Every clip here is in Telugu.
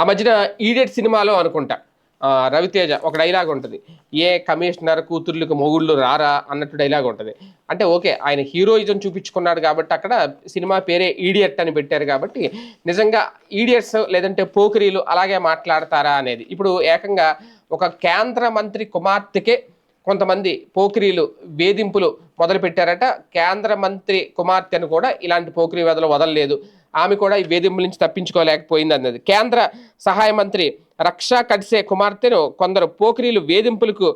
ఆ మధ్యన ఈడియట్ సినిమాలో అనుకుంటా. రవితేజ ఒక డైలాగ్ ఉంటుంది. ఏ కమిషనర్ కూతుర్లకు మొగుళ్ళు రారా అన్నట్టు డైలాగ్ ఉంటుంది. అంటే ఓకే ఆయన హీరోయిజం చూపించుకున్నాడు కాబట్టి అక్కడ సినిమా పేరే ఈడియట్ అని పెట్టారు కాబట్టి నిజంగా ఈడియట్స్ లేదంటే పోకిరీలు అలాగే మాట్లాడతారా అనేది. ఇప్పుడు ఏకంగా ఒక కేంద్ర మంత్రి కుమార్తెకే కొంతమంది పోకిరీలు వేధింపులు మొదలుపెట్టారట. కేంద్ర మంత్రి కుమార్తెను కూడా ఇలాంటి పోకిరీ వేదలు వదలలేదు. ఆమె కూడా ఈ వేధింపుల నుంచి తప్పించుకోలేకపోయింది అన్నది కేంద్ర సహాయ మంత్రి రక్షా కడ్సే కుమార్తెను కొందరు పోకిరీలు వేధింపులకు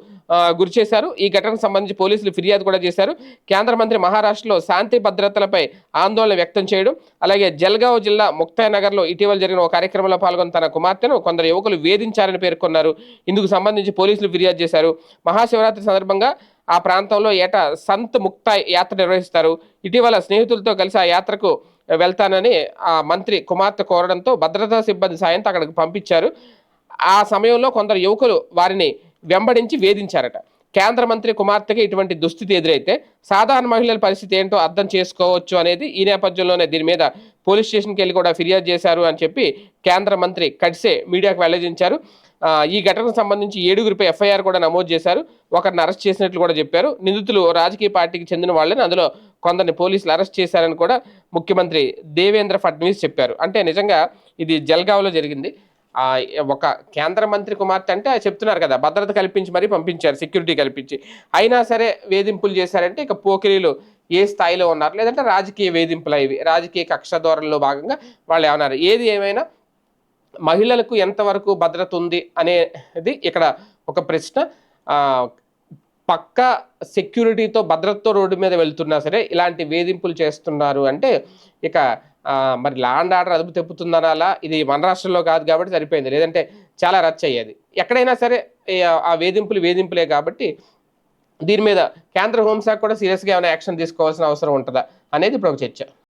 గురి చేశారు ఈ ఘటనకు సంబంధించి పోలీసులు ఫిర్యాదు కూడా చేశారు. కేంద్ర మంత్రి మహారాష్ట్రలో శాంతి భద్రతలపై ఆందోళన వ్యక్తం చేయడం అలాగే జల్గావ్ జిల్లా ముక్తాయ్ నగర్లో ఇటీవల జరిగిన ఒక కార్యక్రమంలో పాల్గొన్న తన కుమార్తెను కొందరు యువకులు వేధించారని పేర్కొన్నారు. ఇందుకు సంబంధించి పోలీసులు ఫిర్యాదు చేశారు. మహాశివరాత్రి సందర్భంగా ఆ ప్రాంతంలో ఏటా సంత్ ముక్తాయ్ యాత్ర నిర్వహిస్తారు. ఇటీవల స్నేహితులతో కలిసి ఆ యాత్రకు వెళ్తానని ఆ మంత్రి కుమార్తె కోరడంతో భద్రతా సిబ్బంది సాయంతో అక్కడికి పంపించారు. ఆ సమయంలో కొందరు యువకులు వారిని వెంబడించి వేధించారట. కేంద్ర మంత్రి కుమార్తెకి ఇటువంటి దుస్థితి ఎదురైతే సాధారణ మహిళల పరిస్థితి ఏంటో అర్థం చేసుకోవచ్చు అనేది ఈ నేపథ్యంలోనే దీని మీద పోలీస్ స్టేషన్కి వెళ్ళి కూడా ఫిర్యాదు చేశారు అని చెప్పి కేంద్ర మంత్రి కడ్సే మీడియాకు వెల్లడించారు. ఈ ఘటనకు సంబంధించి ఏడుగురిపై ఎఫ్ఐఆర్ కూడా నమోదు చేశారు. ఒకరిని అరెస్ట్ చేసినట్లు కూడా చెప్పారు. నిందితులు రాజకీయ పార్టీకి చెందిన వాళ్ళని అందులో కొందరిని పోలీసులు అరెస్ట్ చేశారని కూడా ముఖ్యమంత్రి దేవేంద్ర ఫడ్నవీస్ చెప్పారు. అంటే నిజంగా ఇది జల్గావ్లో జరిగింది. ఒక కేంద్ర మంత్రి కుమార్తె అంటే చెప్తున్నారు కదా భద్రత కల్పించి మరీ పంపించారు సెక్యూరిటీ కల్పించి. అయినా సరే వేధింపులు చేశారంటే ఇక పోకిరీలు ఏ స్థాయిలో ఉన్నారు? లేదంటే రాజకీయ వేధింపులు ఇవి రాజకీయ కక్ష ధోరణిలో భాగంగా వాళ్ళు ఏమన్నారు? ఏది ఏమైనా మహిళలకు ఎంతవరకు భద్రత ఉంది అనేది ఇక్కడ ఒక ప్రశ్న. పక్క సెక్యూరిటీతో భద్రతతో రోడ్డు మీద వెళ్తున్నా సరే ఇలాంటి వేధింపులు చేస్తున్నారు అంటే ఇక మరి ల్యాండ్ ఆర్డర్ అదుపు తెప్పుతుందనాలా ఇది మన రాష్ట్రంలో కాదు కాబట్టి సరిపోయింది. లేదంటే చాలా రచ్చ అయ్యేది. ఎక్కడైనా సరే ఆ వేధింపులు వేధింపులే కాబట్టి దీని మీద కేంద్ర హోంశాఖ కూడా సీరియస్గా ఏమైనా యాక్షన్ తీసుకోవాల్సిన అవసరం ఉంటుందా అనేది ఇప్పుడు ఒక చర్చ.